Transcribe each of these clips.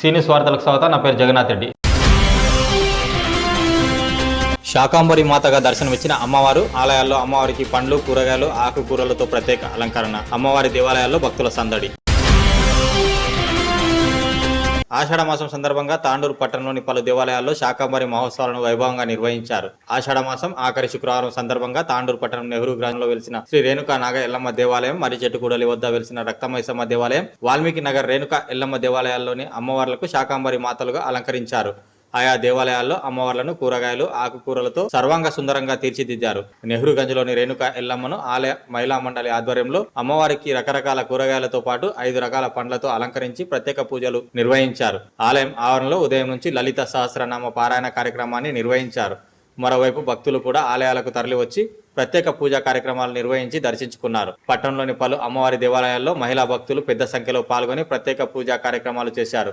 సీనియస్ వార్తలకు స్వాగతం నా పేరు జగన్నాథ్ రెడ్డి. శాకాంబరి మాతగా దర్శనమిచ్చిన అమ్మవారు ఆలయాల్లో అమ్మవారికి పండ్లు కూరగాయలు ఆకుకూరలతో ప్రత్యేక అలంకరణ. అమ్మవారి దేవాలయాల్లో భక్తుల సందడి. ఆషాఢ మాసం సందర్భంగా తాండూరు పట్టణంలోని పలు దేవాలయాల్లో శాకాంబరి మహోత్సవాలను వైభవంగా నిర్వహించారు. ఆషాఢ మాసం ఆఖరి శుక్రవారం సందర్భంగా తాండూరు పట్టణం నెహ్రూ గ్రామంలో వెలిసిన శ్రీ రేణుకా నాగ ఎల్లమ్మ దేవాలయం మర్రిచెట్టుకూడలి వద్ద వెలిసిన రక్తమైసమ్మ దేవాలయం వాల్మీకి నగర్ రేణుక ఎల్లమ్మ దేవాలయాల్లోని అమ్మవార్లకు శాకాంబరి మాతలుగా అలంకరించారు. ఆయా దేవాలయాల్లో అమ్మవార్లను కూరగాయలు ఆకుకూరలతో సర్వాంగ సుందరంగా తీర్చిదిద్దారు. నెహ్రూగంజ్లోని రేణుక ఎల్లమ్మను ఆలయ మహిళా మండలి ఆధ్వర్యంలో అమ్మవారికి రకరకాల కూరగాయలతో పాటు ఐదు రకాల పండ్లతో అలంకరించి ప్రత్యేక పూజలు నిర్వహించారు. ఆలయం ఆవరణలో ఉదయం నుంచి లలిత సహస్రనామ పారాయణ కార్యక్రమాన్ని నిర్వహించారు. మరోవైపు భక్తులు కూడా ఆలయాలకు తరలివచ్చి ప్రత్యేక పూజా కార్యక్రమాలు నిర్వహించి దర్శించుకున్నారు. పట్టణంలోని పలు అమ్మవారి దేవాలయాల్లో మహిళా భక్తులు పెద్ద సంఖ్యలో పాల్గొని ప్రత్యేక పూజా కార్యక్రమాలు చేశారు.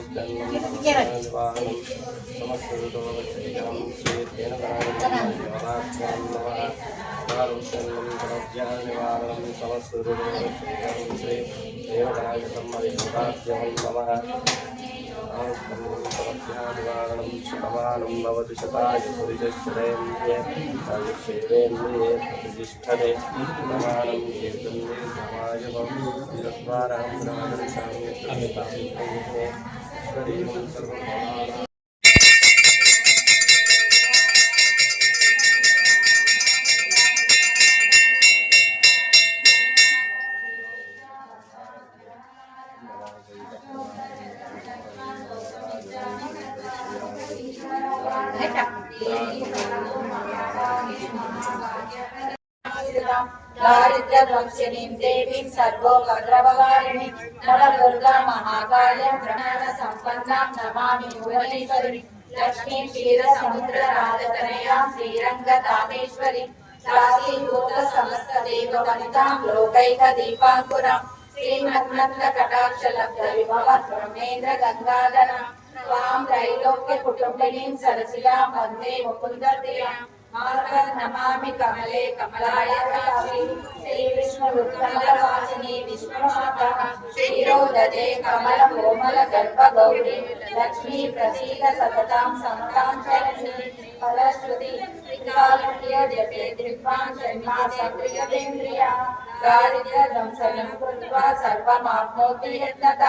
भक्तन्वानं समस्तरुतो गच्छति जलं श्रीतेन प्राणिवारणं समस्तरुतो गच्छति जलं श्रीतेन प्राणितं मरिभवाद्यं नमः निवारणं सुखमानं भवति शताय परिचक्षरेन्द्रिये प्रतिष्ठते प्रमाणं चेतन्ये समायवं तिरस्वारां राजं साम्यतां దారిద్ర్యధ్వంసినీం దేవీం సర్వోపద్రవహారిణి నవదుర్గా మహాకాళీం ప్రణాన సంపన్నాం నమామి భువనేశ్వరి లక్ష్మీం క్షీర సముద్ర శ్రీరంగ సమస్త దేవ వనితాం లోకైక దీపాంకురం శ్రీమన్మంత కటాక్ష లబ్ధ విభవ బ్రహ్మేంద్ర గంగాధరం కమలే కమలాయ కలావి శ్రీ విష్ణు ఉత్కలవాసిని విశ్వమాత క్షీరోదజే కమల కోమల గర్భ గౌరీ లక్ష్మీ ప్రసీద సతతాం సమతాం చరణి ఫలశ్రుతి త్రికాలక్య జపే త్రిపాం షణ్మా సక్రియతేంద్రియ దారిద్ర్య ధ్వంసనం కృత్వా సర్వమాప్నోతి యత్నత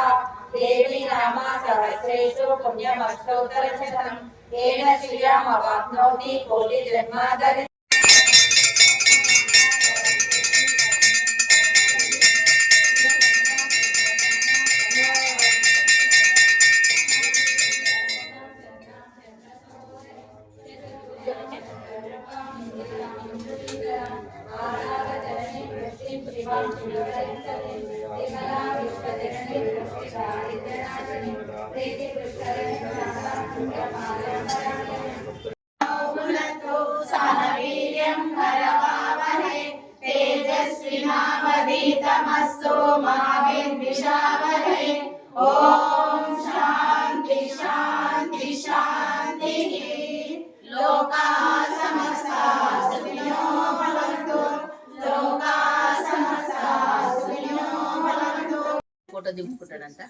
तमदीतमस्तु मा विद्विषावहै ॐ ఫోటో దింపుకుంటాడంట.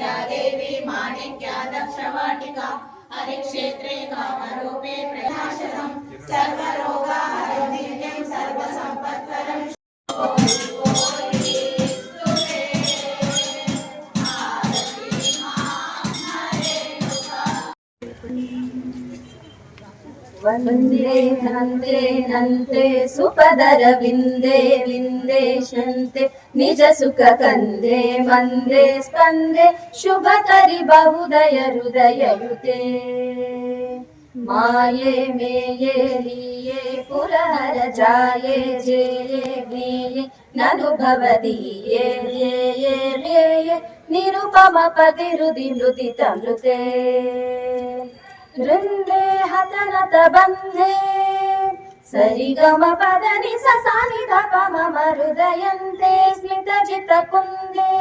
देवी माणिक्या दक्षवाटिका हरिक्षेत्रे कामरूपे प्रकाशनं सर्वरोगाहरं वन्दे नन्दे नन्दे सुपदर विन्दे विन्देशन्ते निज सुख कन्दे मन्दे स्कन्दे शुभकरि बहुदय हृदययुते माये मेये लीये पुरहर जाये जेये ज्ञेये ननुभवदीये ध्येये ध्येये निरुपम पतिरुदि मृदितमृते ವೃಂದೇ ಹತನತ ಬಂಧೆ ಸರಿಗಮ ಪದನಿ ಸಸಾನಿಧ ಪಮ ಹೃದಯಂತೆ ಸ್ಮಿತ ಜಿತ ಕುಂದೇ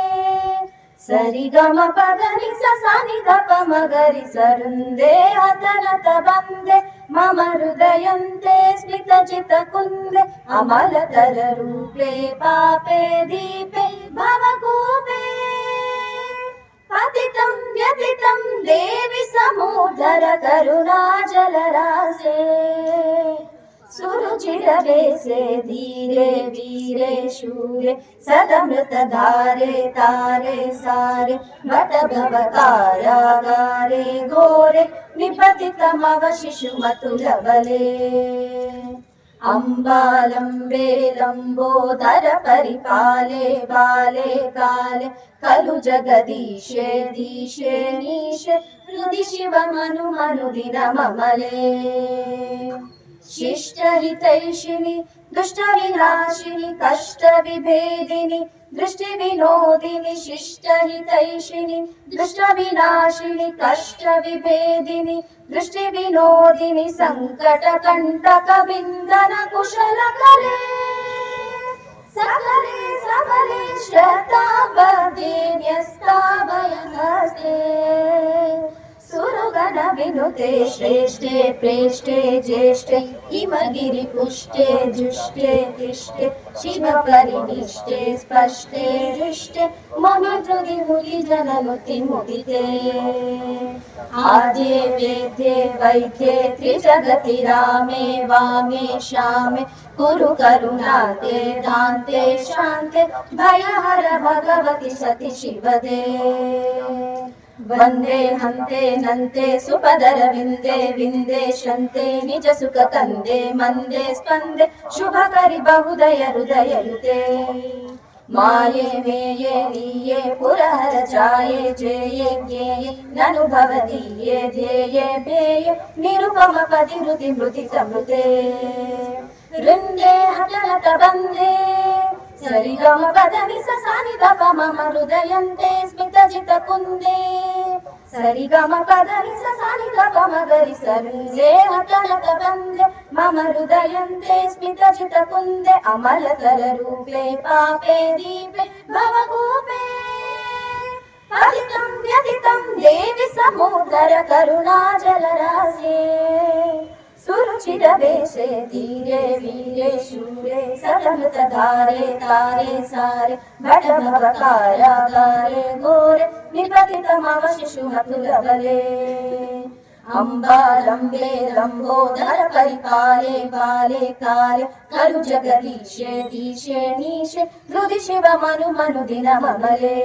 ಸರಿಗಮ ಪದನಿ ಸಸಾನಿಧ ಪಮ ಗರಿ ಸರುಂದೇ ಹತನತ ಬಂದೆ ಮಮ ಹೃದಯಂತೆ ಸ್ಮಿತ ಚಿತ ಕುಂದೆ ಅಮಲ ತರ ರೂಪೆ ಪಾಪೆ ದೀಪೆ ಭವಕೂಪೆ పతితం వ్యతితం దేవి సముదర కరుణాజలరాసే సురుచిరవేసే ధీరే వీరే శూరే సదమృతధారే తారే సారే వట భవకారాగారే ఘోరే నిపతితమవ శిశుమతులవలే. परिपाले बाले काले खलु जगदीशे दीशे नीशे हृदि शिवमनुमनुदिनममले शिष्टहितैषिणि दुष्टविनाशिनि कष्टविभेदिनि दृष्टिविनोदिनि शिष्टहितैषिणि दुष्टविनाशिनि कष्टविभेदिनि दृष्टिविनोदिनि सङ्कटकण्टकविन्दन कुशलकले सकले सबले श्रद्धावदे न्यस्ताभयहस्ते सुरगण विनुते श्रेष्ठे प्रेष्ठे ज्येष्ठे हिमगिरिपुष्टे जुष्टे तिष्ठे शिवपरिनिष्टे स्पष्टे दृष्टे मुदि जनमुति मुदिते। आद्ये वेद्ये वैद्ये त्रिजगति रामे वामे श्यामे कुरु करुणाते दान्ते शान्ते भयहर भगवति सति शिवदे వందే హంతే నంతే సుపదర విందే విందే శంతే నిజ సుఖ కందే మందే స్పందే శుభకరి బహుదయ హృదయయుతే మాయే మేయే నీయే పురహర చాయే జేయే జ్ఞేయే నను భవదీయే ధ్యేయే భేయే నిరుపమ పది మృతి మృతి సమృతే హృందే హఠ వందే సరిగమ పదని సని తప మమ హృదయంతే స్మిత జిత కుందే. సరిగమ పదని సని తప మగరి సరుందే అకలత వందే మమ హృదయంతే స్మిత జిత కుందే. అమల తర రూపే పాపే దీపే భవగూపే ఫలితం వ్యతితం దేవి సమోదర కరుణాజల రాసే करुणाजलरासे सुरुचिरवेशे धीरे वीरे शूरे सदमृतधारे तारे सारे भटभवकारागारे घोरे निपतितमव शिशुमतुलबले अम्बालम्बे लम्बोदर परिपाले बाले काले खलु जगदीशे दीशे नीशे हृदि शिव मनु मनु दिनममले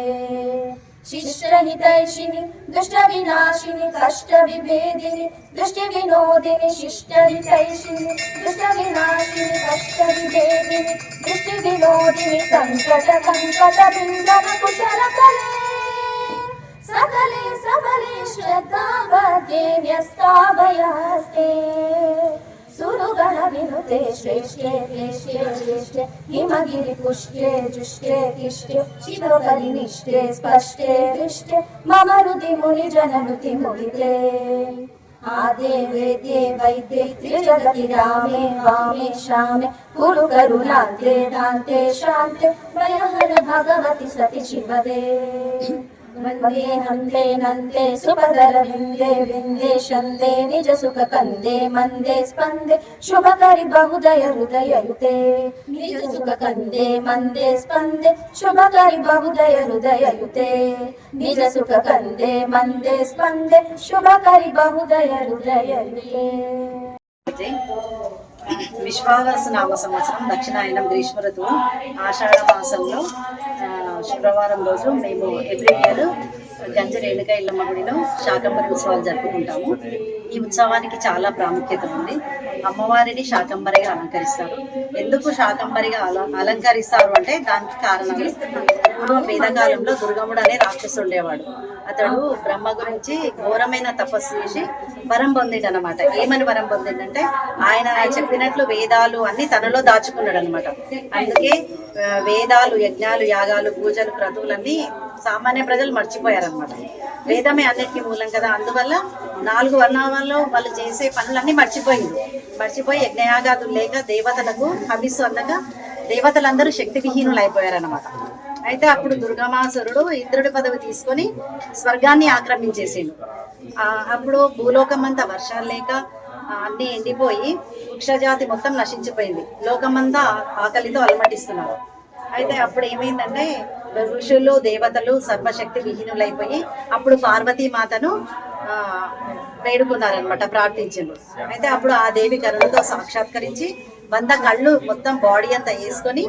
शिष्टहितैषिणि दुष्टविनाशिनि कष्टविभेदिनि दृष्टिविनोदिनि शिष्टहितैषिणि दुष्टविनाशिनि कष्टविभेदिनि दृष्टिविनोदिनि सङ्कटकङ्कटबिन्दव कुशलकले सकले सबले विनुते श्रेष्ठे केष्टे श्रेष्ठे हिमगिरिपुष्टे जुष्टे किष्टे शिवकलिनिष्टे स्पष्टे, दृष्टे, मम हृदि मुनिजननुति मुदिते आदे वेद्ये वैद्ये त्रिजगति रामे, वामे, श्यामे, कुरु करुणान्ते दान्ते, शान्ते भयहर भगवति सति शिवदे। वंदे हन्ते नन्ते सुपदरविन्दे विन्दे छन्दे निजसुखकन्दे मन्दे स्पन्दे शुभकरि बहुदय हृदययुते। निजसुखकन्दे मन्दे स्पन्दे शुभकरि बहुदय हृदययुते। निजसुखकन्दे मन्दे स्पन्दे शुभकरि बहुदय हृदययुते। విశ్వావస నామ సంవత్సరం దక్షిణాయనం గ్రీష్మ ఋతువు ఆషాఢ మాసంలో శుక్రవారం రోజు మేము ఎవ్రీ ఇయర్ గంజ రేణుక ఇల్లమ్మ గుడిలో శాకంబరి ఉత్సవాలు జరుపుకుంటాము. ఈ ఉత్సవానికి చాలా ప్రాముఖ్యత ఉంది. అమ్మవారిని శాకంబరిగా అలంకరిస్తారు. ఎందుకు శాకంబరిగా అలంకరిస్తారు అంటే దానికి కారణం పూర్వం వేదకాలంలో దుర్గముడు అనే రాక్షసు ఉండేవాడు. అతడు బ్రహ్మ గురించి ఘోరమైన తపస్సు చేసి వరం పొందిండు అనమాట ఏమని వరం పొందిండంటే ఆయన చెప్పినట్లు వేదాలు అన్ని తనలో దాచుకున్నాడు అనమాట అందుకే వేదాలు యజ్ఞాలు యాగాలు పూజలు క్రతువులన్నీ సామాన్య ప్రజలు మర్చిపోయారనమాట వేదమే అన్నిటికీ మూలం కదా. అందువల్ల నాలుగు వర్ణాలలో వాళ్ళు చేసే పనులన్నీ మర్చిపోయింది. మర్చిపోయి యజ్ఞయాగాదులు లేక దేవతలకు హవిస్సు అందగా దేవతలందరూ శక్తి విహీనులు అయిపోయారనమాట అయితే అప్పుడు దుర్గమాసురుడు ఇంద్రుడి పదవి తీసుకొని స్వర్గాన్ని ఆక్రమించేసిండు. అప్పుడు భూలోకం అంతా వర్షాలు లేక అన్నీ ఎండిపోయి వృక్షజాతి మొత్తం నశించిపోయింది. లోకమంతా ఆకలితో అలమటిస్తున్నారు. అయితే అప్పుడు ఏమైందంటే ఋషులు దేవతలు సర్వశక్తి విహీనులైపోయి అప్పుడు పార్వతీ మాతను వేడుకున్నారనమాట ప్రార్థించారు అయితే అప్పుడు ఆ దేవి కరుణతో సాక్షాత్కరించి వంద కళ్ళు మొత్తం బాడీ అంతా వేసుకొని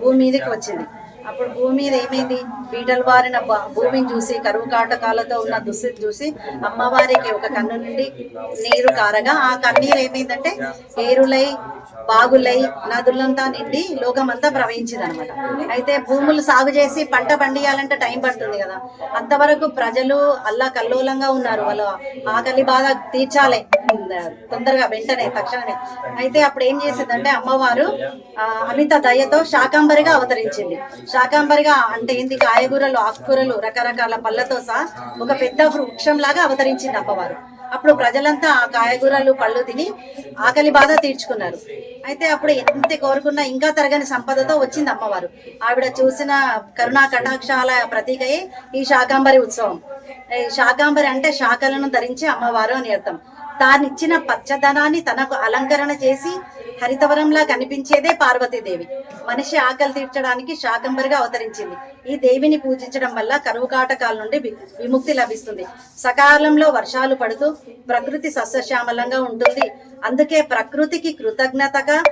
భూమి మీదకి వచ్చింది. అప్పుడు భూమి మీద ఏమైంది? పీటలు బారిన భూమిని చూసి కరువు కాటకాలతో ఉన్న దుస్థితి చూసి అమ్మవారికి ఒక కన్ను నుండి నీరు కారగా ఆ కన్నీరు ఏమైందంటే ఏరులై బాగులై నదులంతా నిండి లోకమంతా ప్రవహించింది అనమాట అయితే భూములు సాగు చేసి పంట పండియాలంటే టైం పడుతుంది కదా. అంతవరకు ప్రజలు అల్లా కల్లోలంగా ఉన్నారు. వాళ్ళు ఆకలి బాధ తీర్చాలి. తొందరగా వెంటనే తక్షణమే. అయితే అప్పుడు ఏం చేసిందంటే అమ్మవారు అమిత దయతో శాకాంబరిగా అవతరించింది. శాకాంబరిగా అంటే ఏంది? కాయగూరలు ఆకుకూరలు రకరకాల పళ్ళతో సహా ఒక పెద్ద వృక్షం లాగా అవతరించింది అమ్మవారు. అప్పుడు ప్రజలంతా ఆ కాయగూరలు పళ్ళు తిని ఆకలి బాధ తీర్చుకున్నారు. అయితే అప్పుడు ఎంత కోరుకున్నా ఇంకా తరగని సంపదతో వచ్చింది అమ్మవారు. ఆవిడ చూసిన కరుణా కటాక్షాల ప్రతీకయే ఈ శాకాంబరి ఉత్సవం. ఈ శాకాంబరి అంటే శాఖలను ధరించి అమ్మవారు అని అర్థం. తానిచ్చిన పచ్చదనాన్ని తనకు అలంకరణ చేసి హరితవరంలా కనిపించేదే పార్వతీదేవి. మనిషి ఆకలి తీర్చడానికి శాకంబరిగా అవతరించింది. ఈ దేవిని పూజించడం వల్ల కరువు కాటకాల నుండి వి- విముక్తి లభిస్తుంది. సకాలంలో వర్షాలు పడుతూ ప్రకృతి సస్యశ్యామలంగా ఉంటుంది. అందుకే ప్రకృతికి కృతజ్ఞతగా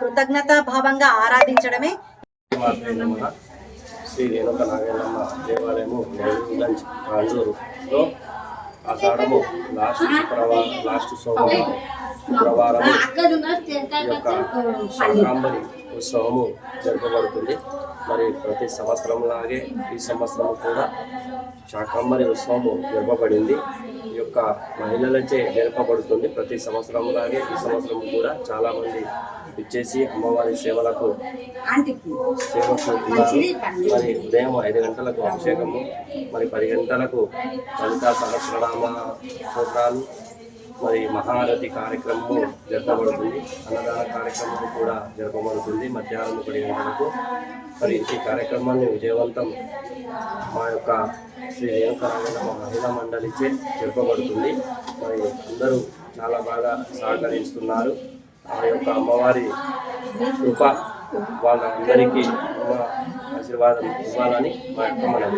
కృతజ్ఞతా భావంగా ఆరాధించడమే శ్రీ రేణుక నాగేలమ్మ దేవాలయము నెల్లూరు ఆషాఢము లాస్ట్ శుక్రవారం లాస్ట్ సోమవారం శుక్రవారము ఈ యొక్క శాకాంబరి ఉత్సవము జరపబడుతుంది. మరి ప్రతి సంవత్సరం లాగే ఈ సంవత్సరం కూడా శాకాంబరి ఉత్సవము జరపబడింది ఈ యొక్క మహిళలచే జరపబడుతుంది ప్రతి సంవత్సరం లాగే ఈ సంవత్సరం కూడా చాలా మంది ఇచ్చేసి అమ్మవారి సేవలకు సేవకు. మరి ఉదయం ఐదు గంటలకు అభిషేకము మరి పది గంటలకు లలిత సహస్రనామ స్తోత్రాలు మరి మహారథి కార్యక్రమము జరపబడుతుంది. అన్నదాన కార్యక్రమం కూడా జరపబడుతుంది. మధ్యాహ్నం పది గంటలకు. మరి ఈ కార్యక్రమాన్ని విజయవంతం మా యొక్క శ్రీ రేణుకరామైన మహిళా మండలిచే జరపబడుతుంది. మరి అందరూ చాలా బాగా సహకరిస్తున్నారు. ఆ యొక్క అమ్మవారి కృప వాళ్ళందరికీ ఆశీర్వాదం ఇవ్వాలని మా యొక్క మనం